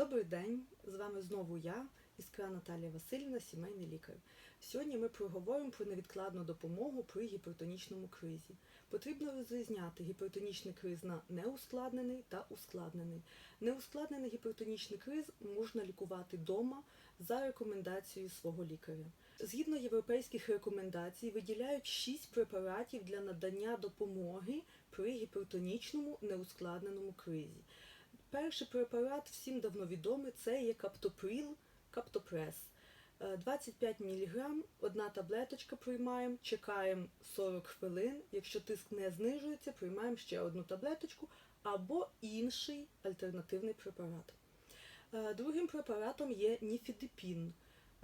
Добрий день, з вами знову я, Іскра Наталія Васильівна, сімейний лікар. Сьогодні ми проговоримо про невідкладну допомогу при гіпертонічному кризі. Потрібно розрізняти гіпертонічний криз на неускладнений та ускладнений. Неускладнений гіпертонічний криз можна лікувати вдома за рекомендацією свого лікаря. Згідно європейських рекомендацій, виділяють 6 препаратів для надання допомоги при гіпертонічному неускладненому кризі. Перший препарат всім давно відомий це є каптоприл, каптопрес. Е, 25 мг, одна таблеточка приймаємо, чекаємо 40 хвилин. Якщо тиск не знижується, приймаємо ще одну таблеточку або інший альтернативний препарат. Е, Другим препаратом є ніфідипін,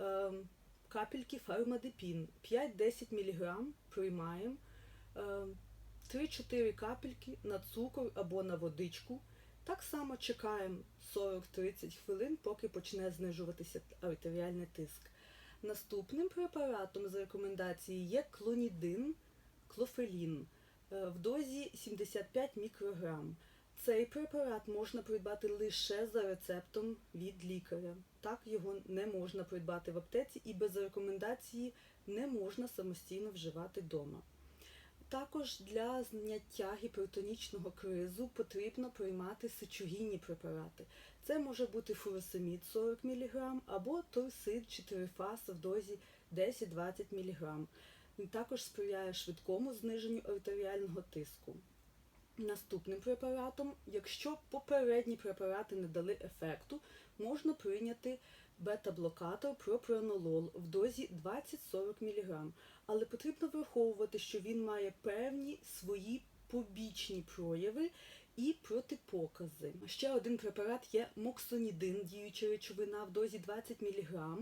е, капельки фармадипін. 5-10 мг приймаємо. е, 3-4 капельки на цукор або на водичку. Так само чекаємо 40-30 хвилин, поки почне знижуватися артеріальний тиск. Наступним препаратом з рекомендації є клонідин, клофелін е, в дозі 75 мікрограм. Цей препарат можна придбати лише за рецептом від лікаря. Так його не можна придбати в аптеці і без рекомендації не можна самостійно вживати вдома. Також для зняття гіпертонічного кризу потрібно приймати сечогінні препарати. Це може бути фуросемід 40 мг або торсид 4 фаз в дозі 10-20 мг. Він також сприяє швидкому зниженню артеріального тиску. Наступним препаратом, якщо попередні препарати не дали ефекту, можна прийняти бета-блокатор пропронолол в дозі 20-40 мг. Але потрібно враховувати, що він має певні свої побічні прояви і протипокази. Ще один препарат є моксонідин, діюча речовина в дозі 20 мг.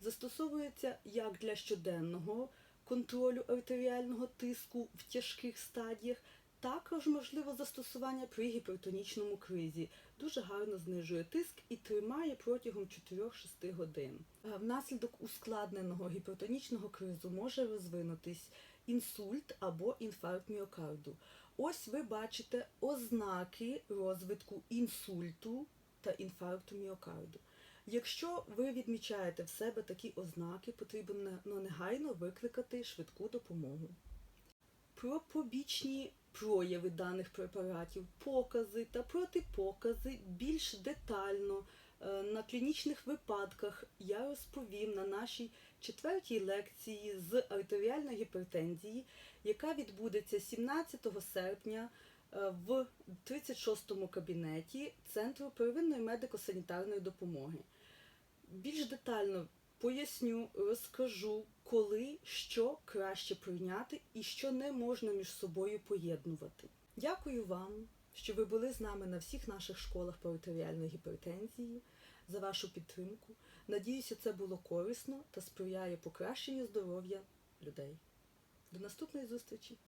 Застосовується як для щоденного контролю артеріального тиску в тяжких стадіях, також можливо застосування при гіпертонічному кризі. Дуже гарно знижує тиск і тримає протягом 4-6 годин. Е, Внаслідок ускладненого гіпертонічного кризу може розвинутись інсульт або інфаркт міокарду. Ось ви бачите ознаки розвитку інсульту та інфаркту міокарду. Якщо ви відмічаєте в себе такі ознаки, потрібно ну, негайно викликати швидку допомогу. Про побічні прояви даних препаратів, покази та протипокази більш детально е, на клінічних випадках я розповім на нашій четвертій лекції з артеріальної гіпертензії, яка відбудеться 17 серпня е, в 36-му кабінеті Центру первинної медико-санітарної допомоги. Більш детально поясню, розкажу, коли що краще прийняти і що не можна між собою поєднувати. Дякую вам, що ви були з нами на всіх наших школах по гіпертензії, за вашу підтримку. Надіюся, це було корисно та сприяє покращенню здоров'я людей. До наступної зустрічі!